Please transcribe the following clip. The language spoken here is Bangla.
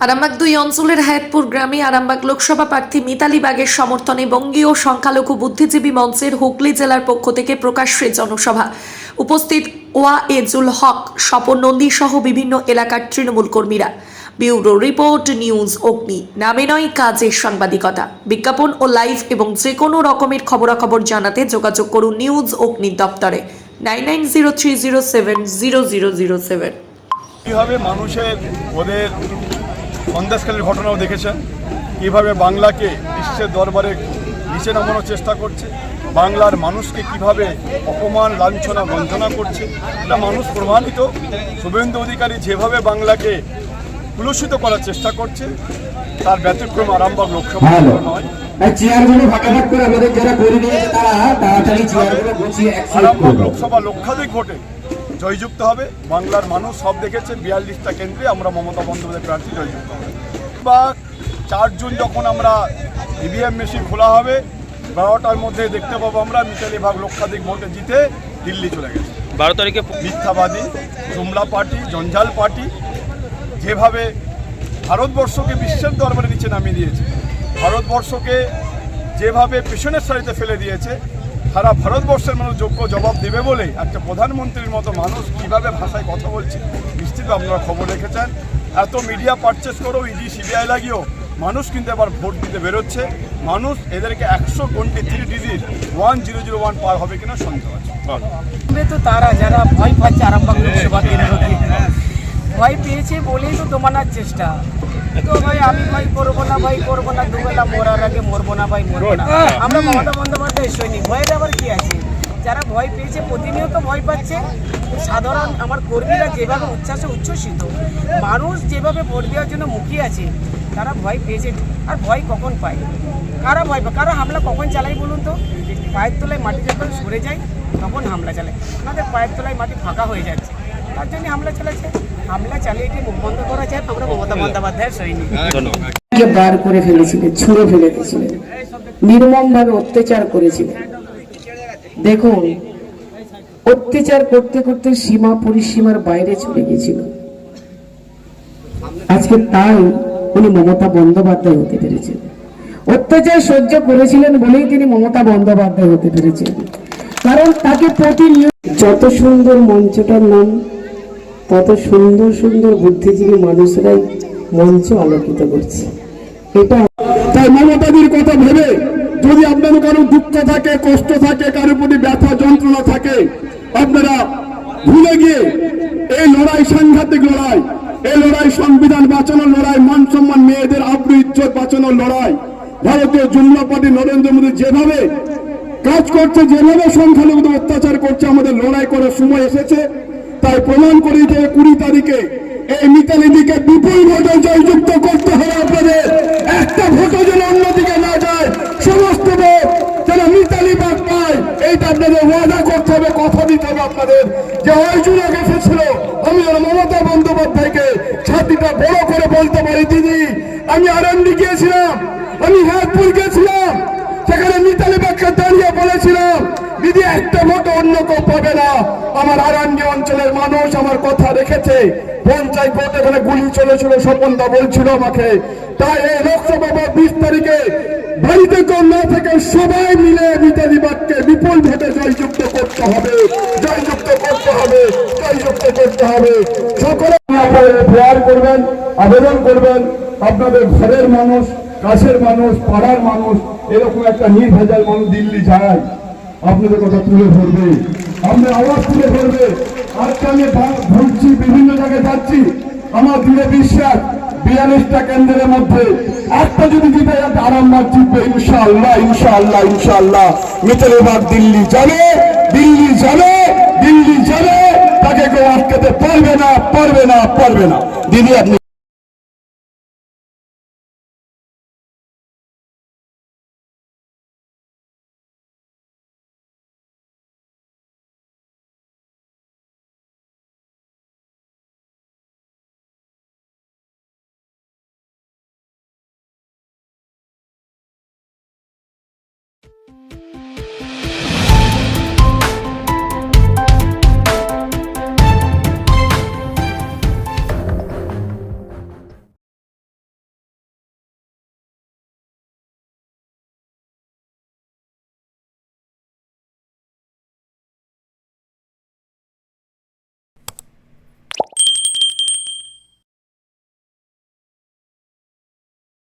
আরামবাগ দুই অঞ্চলের হায়াতপুর গ্রামে আরামবাগ লোকসভা প্রার্থী মিতালি বাগের সমর্থনে বঙ্গীয় সংখ্যালঘু বুদ্ধিজীবী মঞ্চের হুগলি জেলার পক্ষ থেকে প্রকাশ্যে জনসভা। উপস্থিত ওয়া এজুল হক, স্বপন নন্দী সহ বিভিন্ন এলাকার তৃণমূল কর্মীরা। ব্যুরো রিপোর্ট নিউজ অগ্নি। নামে নয় কাজে সাংবাদিকতা। বিজ্ঞাপন ও লাইভ এবং যে কোনো রকমের খবরাখবর জানাতে যোগাযোগ করুন নিউজ অগ্নি দপ্তরে। Nine nine zero three zero seven zero zero zero seven. কীভাবে মানুষের ওদের সন্দেশকালীর ঘটনাও দেখেছেন। কীভাবে বাংলাকে বিশ্বের দরবারে নিচে নামানোর চেষ্টা করছে বাংলার মানুষকে কীভাবে অপমান লাঞ্ছনা বঞ্চনা করছে এটা মানুষ প্রমাণিত। শুভেন্দু অধিকারী যেভাবে বাংলাকে কুলুষিত করার চেষ্টা করছে তার ব্যতিক্রম আরামবাগ লোকসভা নয়। আরামবাগ লোকসভা লক্ষাধিক ভোটে জয়যুক্ত হবে। বাংলার মানুষ সব দেখেছে বিয়াল্লিশটা কেন্দ্রে আমরা মমতা বন্দ্যোপাধ্যায় প্রার্থী জয়যুক্ত হবে। বা চার জুন যখন আমরা ইভিএম মেশিন খোলা হবে বারোটার মধ্যে দেখতে পাবো আমরা মিতালি ভাগ লক্ষাধিক ভোটে জিতে দিল্লি চলে গেছে। বারো তারিখে মিথ্যাবাদী জুমলা পার্টি জঞ্জাল পার্টি যেভাবে ভারতবর্ষকে বিশ্বের দরবারে নিচে নামিয়ে দিয়েছে ভারতবর্ষকে যেভাবে পেছনের সারিতে ফেলে দিয়েছে সারা ভারতবর্ষের মানুষ যোগ্য জবাব দেবে বলে একটা প্রধানমন্ত্রীর মতো মানুষ কীভাবে ভাষায় কথা বলছে, নিশ্চিত আপনারা খবর রেখেছেন। এত মিডিয়া পারচেস করেও ইডি সিবিআই লাগিয়েও মানুষ কিন্তু এবার ভোট দিতে বেরোচ্ছে। মানুষ এদেরকে একশো twenty three digit one zero zero one পার হবে কিনা সন্দেহ আছে। তো তারা, যারা ভয় পাচ্ছে ভয় পেয়েছে বলেই তো দমানোর চেষ্টা। তো ভাই আমি ভাই করব না ভাই করব না। দুবেলা মরার আগে মরবো না ভাই মরবো না। আমরা মমতা বন্দ্যোপাধ্যায় সৈনিক। ভয়ের আবার কি আছে? যারা ভয় পেয়েছে প্রতিনিয়ত ভয় পাচ্ছে। সাধারণ আমার কর্মীরা যেভাবে উচ্ছ্বাসে উচ্ছ্বসিত মানুষ যেভাবে ভোট দেওয়ার জন্য মুখিয়ে আছে তারা ভয় পেয়েছে। আর ভয় কখন পায়? কারা ভয় পায়? কারা হামলা কখন চালাই বলুন তো? পায়ের তলায় মাটি যখন সরে যায় তখন হামলা চালায়। আমাদের পায়ের তলায় মাটি ফাঁকা হয়ে যাচ্ছে। তার জন্য হামলা চালাচ্ছে হামলা চালিয়ে এটি মুখ বন্ধ করা যায়। আমরা মমতা বন্দ্যোপাধ্যায়ের সৈনিক। বার করে ফেলেছিলেন ছুঁড়ে ফেলে দিয়েছিলেন নির্মমভাবে অত্যাচার করেছিলেন দেখুন অত্যাচার করতে করতে সীমা পরিসীমার বাইরে চলে গেছিল। আজকে তাই উনি মমতা বন্দ্যোপাধ্যায় হতে পেরেছেন। অত্যাচার সহ্য করেছিলেন বলেই তিনি মমতা বন্দ্যোপাধ্যায় হতে পেরেছেন। কারণ তাকে প্রতিনিয়ত যত সুন্দর মঞ্চটার নাম তত সুন্দর সুন্দর বুদ্ধিজীবী মানুষরাই মঞ্চ আলোকিত করছে। এটা তাই মমতাদির কথা ভেবে যদি আপনাদের কারও দুঃখ থাকে, কষ্ট থাকে, কারোর প্রতি ব্যথা, যন্ত্রণা থাকে, আপনারা ভুলে গিয়ে এই লড়াই সাংঘাতিক লড়াই, এই লড়াই সংবিধান বাঁচানোর লড়াই, মান সম্মান, মেয়েদের আব্রু, ইজ্জত বাঁচানোর লড়াই, ভারতীয় জুমলা পার্টি নরেন্দ্র মোদী যেভাবে কাজ করছে, যেভাবে সংখ্যালঘুদের অত্যাচার করছে, আমাদের লড়াই করার সময় এসেছে। তাই প্রমাণ করি যে কুড়ি তারিখে। এই মিতালিদিকে বিপুল ভোটে জয়যুক্ত করতে হবে আপনাদের। একটা ভোটও যেন অন্যদিকে না যায়, সমস্ত ভোট যেন মিতালি বাদ পায়, এইটা আপনাদের ওয়াদা করতে হবে, কথা দিতে হবে আপনাদের। যে অর্জুন আগে এসেছিল আমি মমতা বন্দ্যোপাধ্যায়কে ছাতিটা বড় করে বলতে পারি দিদি আমি আরন্ডি গিয়েছিলাম, আমি হাতপুর সেখানে বাগকে দাঁড়িয়ে বলেছিলাম, দিদি, একটা ভোট অন্য কেউ পাবে না। আমার অঞ্চলের মানুষ আমার কথা রেখেছে। পঞ্চায়েত ভোট এখানে গুলি চলেছিল, স্বপনদা বলছিল আমাকে। তাই এই লোকসভা বিশ তারিখে বাড়িতে কেউ না থেকে সবাই মিলে মিতালি বাগকে বিপুল ভোটে জয়যুক্ত করতে হবে। জয়যুক্ত করতে হবে, জয়যুক্ত করতে হবে। সকলে আপনারা করবেন, আবেদন করবেন। আপনাদের ঘরের মানুষ কাছের মানুষ, পাড়ার মানুষ, এরকম একটা নির্ভেজাল মানুষ দিল্লি যায়। আপনাদের কথা তুলে ধরবে। আপনার আওয়াজ তুলে ধরবে। আজকে আমি ঘুরছি, বিভিন্ন জায়গায় যাচ্ছি। আমার দৃঢ় বিশ্বাস, বিয়াল্লিশটা কেন্দ্রের মধ্যে একটা যদি জিতে যাতে আরামবাগ জিতবে, ইনশাআল্লাহ ইনশাআল্লাহ ইনশাআল্লাহ। মিতালিবাগ দিল্লি যাবে দিল্লি যাবে দিল্লি যাবে তাকে কেউ আটকাতে পারবে না পারবে না পারবে না। দিদি, আপনি